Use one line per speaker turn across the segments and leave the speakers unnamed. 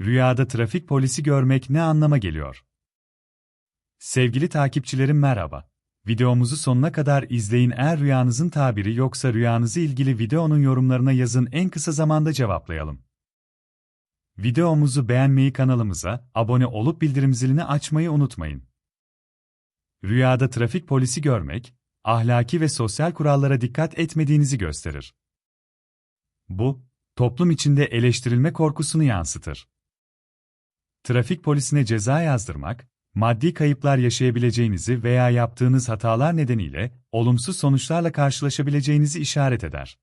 Rüyada trafik polisi görmek ne anlama geliyor? Sevgili takipçilerim merhaba. Videomuzu sonuna kadar izleyin eğer rüyanızın tabiri yoksa rüyanızı ilgili videonun yorumlarına yazın en kısa zamanda cevaplayalım. Videomuzu beğenmeyi kanalımıza, abone olup bildirim zilini açmayı unutmayın. Rüyada trafik polisi görmek, ahlaki ve sosyal kurallara dikkat etmediğinizi gösterir. Bu, toplum içinde eleştirilme korkusunu yansıtır. Trafik polisine ceza yazdırmak, maddi kayıplar yaşayabileceğinizi veya yaptığınız hatalar nedeniyle olumsuz sonuçlarla karşılaşabileceğinizi işaret eder.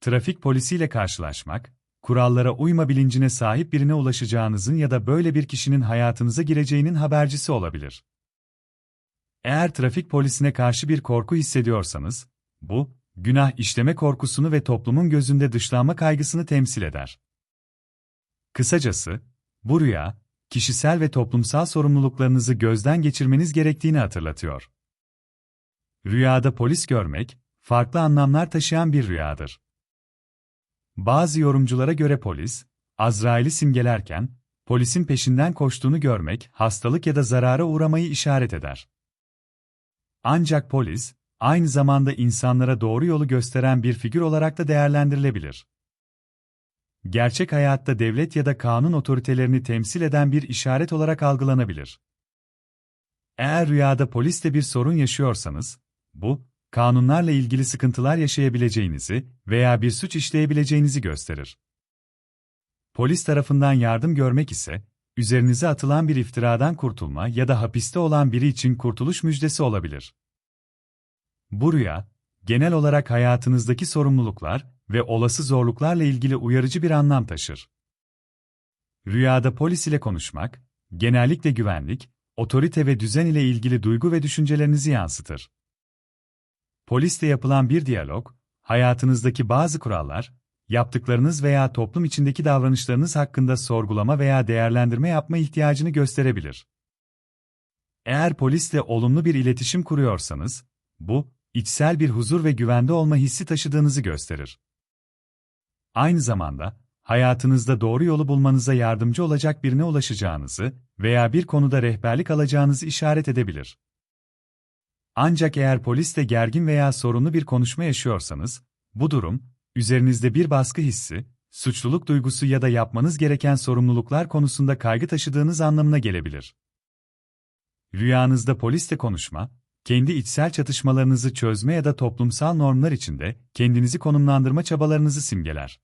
Trafik polisiyle karşılaşmak, kurallara uyma bilincine sahip birine ulaşacağınızın ya da böyle bir kişinin hayatınıza gireceğinin habercisi olabilir. Eğer trafik polisine karşı bir korku hissediyorsanız, bu, günah işleme korkusunu ve toplumun gözünde dışlanma kaygısını temsil eder. Kısacası, bu rüya, kişisel ve toplumsal sorumluluklarınızı gözden geçirmeniz gerektiğini hatırlatıyor. Rüyada polis görmek, farklı anlamlar taşıyan bir rüyadır. Bazı yorumculara göre polis, Azrail'i simgelerken, polisin peşinden koştuğunu görmek, hastalık ya da zarara uğramayı işaret eder. Ancak polis, aynı zamanda insanlara doğru yolu gösteren bir figür olarak da değerlendirilebilir. Gerçek hayatta devlet ya da kanun otoritelerini temsil eden bir işaret olarak algılanabilir. Eğer rüyada poliste bir sorun yaşıyorsanız, bu, kanunlarla ilgili sıkıntılar yaşayabileceğinizi veya bir suç işleyebileceğinizi gösterir. Polis tarafından yardım görmek ise, üzerinize atılan bir iftiradan kurtulma ya da hapiste olan biri için kurtuluş müjdesi olabilir. Bu rüya, genel olarak hayatınızdaki sorumluluklar ve olası zorluklarla ilgili uyarıcı bir anlam taşır. Rüyada polis ile konuşmak, genellikle güvenlik, otorite ve düzen ile ilgili duygu ve düşüncelerinizi yansıtır. Polisle yapılan bir diyalog, hayatınızdaki bazı kurallar, yaptıklarınız veya toplum içindeki davranışlarınız hakkında sorgulama veya değerlendirme yapma ihtiyacını gösterebilir. Eğer polisle olumlu bir iletişim kuruyorsanız, bu, içsel bir huzur ve güvende olma hissi taşıdığınızı gösterir. Aynı zamanda, hayatınızda doğru yolu bulmanıza yardımcı olacak birine ulaşacağınızı veya bir konuda rehberlik alacağınızı işaret edebilir. Ancak eğer polisle gergin veya sorunlu bir konuşma yaşıyorsanız, bu durum, üzerinizde bir baskı hissi, suçluluk duygusu ya da yapmanız gereken sorumluluklar konusunda kaygı taşıdığınız anlamına gelebilir. Rüyanızda polisle konuşma, kendi içsel çatışmalarınızı çözme ya da toplumsal normlar içinde kendinizi konumlandırma çabalarınızı simgeler.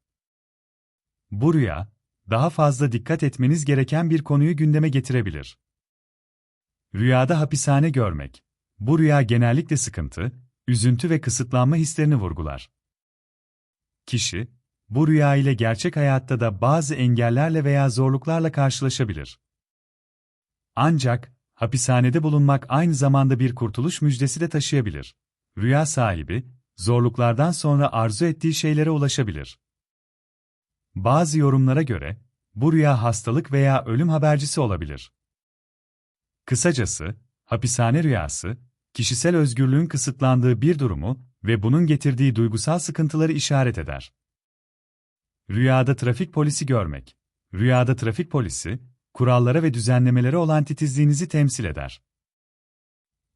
Bu rüya, daha fazla dikkat etmeniz gereken bir konuyu gündeme getirebilir. Rüyada hapishane görmek. Bu rüya genellikle sıkıntı, üzüntü ve kısıtlanma hislerini vurgular. Kişi, bu rüya ile gerçek hayatta da bazı engellerle veya zorluklarla karşılaşabilir. Ancak, hapishanede bulunmak aynı zamanda bir kurtuluş müjdesi de taşıyabilir. Rüya sahibi, zorluklardan sonra arzu ettiği şeylere ulaşabilir. Bazı yorumlara göre, bu rüya hastalık veya ölüm habercisi olabilir. Kısacası, hapishane rüyası, kişisel özgürlüğün kısıtlandığı bir durumu ve bunun getirdiği duygusal sıkıntıları işaret eder. Rüyada trafik polisi görmek. Rüyada trafik polisi, kurallara ve düzenlemelere olan titizliğinizi temsil eder.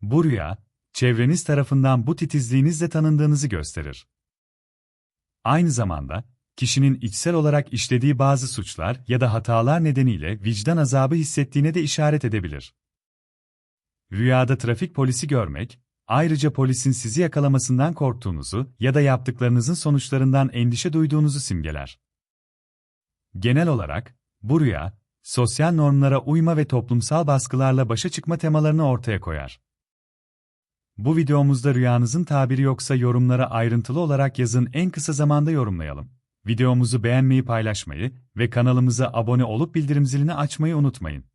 Bu rüya, çevreniz tarafından bu titizliğinizle tanındığınızı gösterir. Aynı zamanda, kişinin içsel olarak işlediği bazı suçlar ya da hatalar nedeniyle vicdan azabı hissettiğine de işaret edebilir. Rüyada trafik polisi görmek, ayrıca polisin sizi yakalamasından korktuğunuzu ya da yaptıklarınızın sonuçlarından endişe duyduğunuzu simgeler. Genel olarak, bu rüya, sosyal normlara uyma ve toplumsal baskılarla başa çıkma temalarını ortaya koyar. Bu videomuzda rüyanızın tabiri yoksa yorumlara ayrıntılı olarak yazın en kısa zamanda yorumlayalım. Videomuzu beğenmeyi paylaşmayı ve kanalımıza abone olup bildirim zilini açmayı unutmayın.